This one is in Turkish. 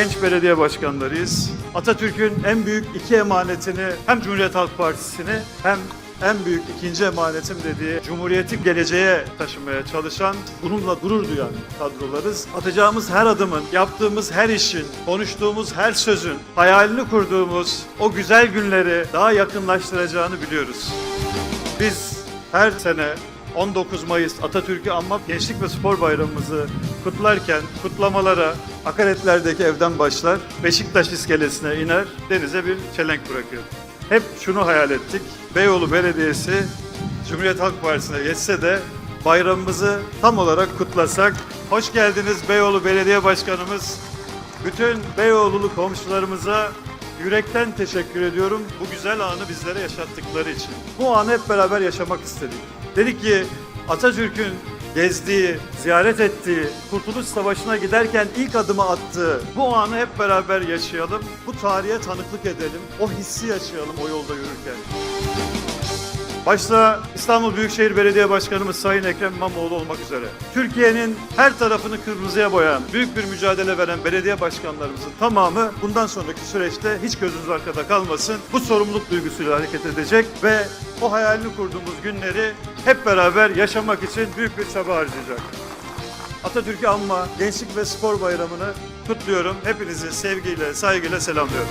genç belediye başkanlarıyız. Atatürk'ün en büyük iki emanetini hem Cumhuriyet Halk Partisi'ni hem en büyük ikinci emanetim dediği Cumhuriyeti geleceğe taşımaya çalışan, bununla gurur duyan kadrolarız. Atacağımız her adımın, yaptığımız her işin, konuştuğumuz her sözün, hayalini kurduğumuz o güzel günleri daha yakınlaştıracağını biliyoruz. Biz her sene 19 Mayıs Atatürk'ü anma Gençlik ve Spor Bayramımızı kutlarken kutlamalara Akaretler'deki evden başlar, Beşiktaş iskelesine iner, denize bir çelenk bırakır. Hep şunu hayal ettik. Beyoğlu Belediyesi Cumhuriyet Halk Partisi'ne geçse de bayramımızı tam olarak kutlasak. Hoş geldiniz Beyoğlu Belediye Başkanımız. Bütün Beyoğlulu komşularımıza yürekten teşekkür ediyorum bu güzel anı bizlere yaşattıkları için. Bu anı hep beraber yaşamak istedik. Dedik ki Atatürk'ün gezdiği, ziyaret ettiği, Kurtuluş Savaşı'na giderken ilk adımı attığı bu anı hep beraber yaşayalım. Bu tarihe tanıklık edelim. O hissi yaşayalım o yolda yürürken. Başta İstanbul Büyükşehir Belediye Başkanımız Sayın Ekrem İmamoğlu olmak üzere Türkiye'nin her tarafını kırmızıya boyayan, büyük bir mücadele veren belediye başkanlarımızın tamamı bundan sonraki süreçte hiç gözünüz arkada kalmasın. Bu sorumluluk duygusuyla hareket edecek ve o hayalini kurduğumuz günleri hep beraber yaşamak için büyük bir çaba harcayacak. Atatürk'ü anma Gençlik ve Spor Bayramı'nı kutluyorum. Hepinizi sevgiyle, saygıyla selamlıyorum.